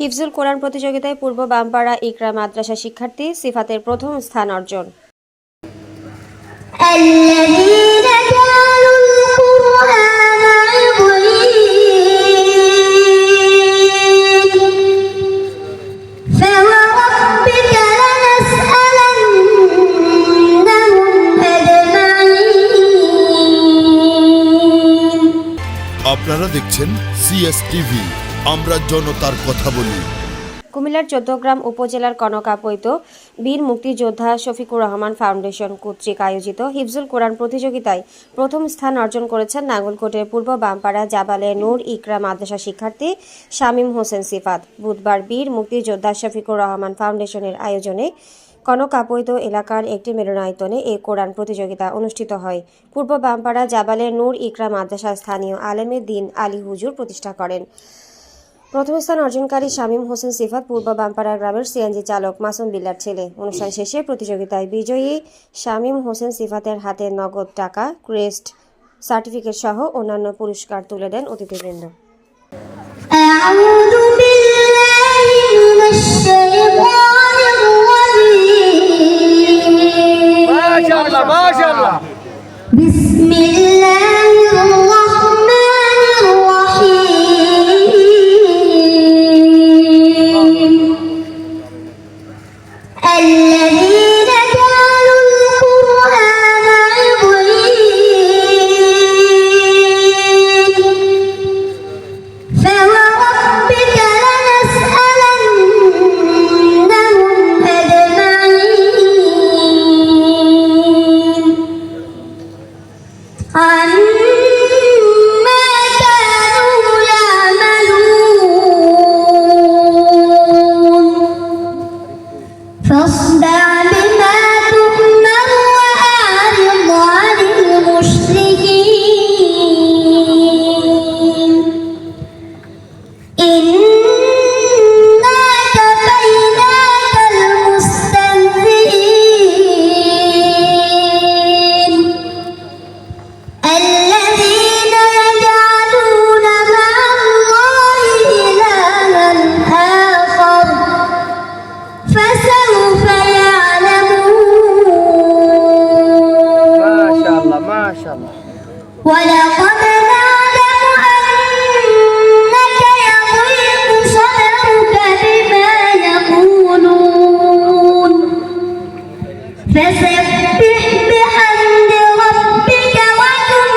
হিফজুল কোরআন প্রতিযোগিতায় পূর্ব বামপাড়া ইকরা মাদ্রাসা শিক্ষার্থী সিফাতের প্রথম স্থান অর্জন। আপনারা দেখছেন সিএসটিভি আমরা জনতার কথা বলি। কুমিল্লার চৌদ্দগ্রাম উপজেলার কনকাপৈত বীর মুক্তিযোদ্ধা শফিকুর রহমান ফাউন্ডেশন কর্তৃক আয়োজিত হিফজুল কোরআন প্রতিযোগিতায় প্রথম স্থান অর্জন করেছেন নাঙ্গলকোটের পূর্ব বামপাড়া জাবালে নূর ইকরা মাদ্রাসা শিক্ষার্থী শামীম হোসেন সিফাত। বুধবার বীর মুক্তিযোদ্ধা শফিকুর রহমান ফাউন্ডেশনের আয়োজনে কনকাপৈত এলাকার একটি মিলনায়তনে এই কোরআন প্রতিযোগিতা অনুষ্ঠিত হয়। পূর্ব বামপাড়া জাবালে নূর ইকরা মাদ্রাসা স্থানীয় আলেমে দিন আলী হুজুর প্রতিষ্ঠা করেন। প্রথম স্থান অর্জনকারী শামীম হোসেন সিফাত পূর্ব বামপাড়া গ্রামের সিএনজি চালক মাসুম বিল্লার ছেলে অনুষ্ঠান শেষে প্রতিযোগিতায় বিজয়ী শামীম হোসেন সিফাতের হাতে নগদ টাকা ক্রেস্ট সার্টিফিকেট সহ অন্যান্য পুরস্কার তুলে দেন অতিথিবৃন্দ أعوذ بالله فسبح بحمد ربك وكن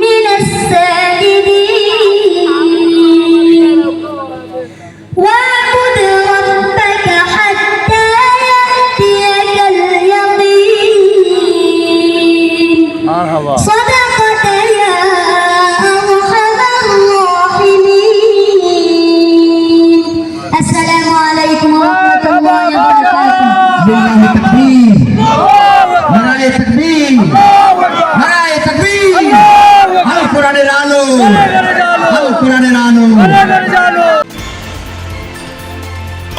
من الساجدين واعبد ربك حتى يأتيك اليقين صدقت يا أرحم الراحمين السلام عليكم ورحمة الله وبركاته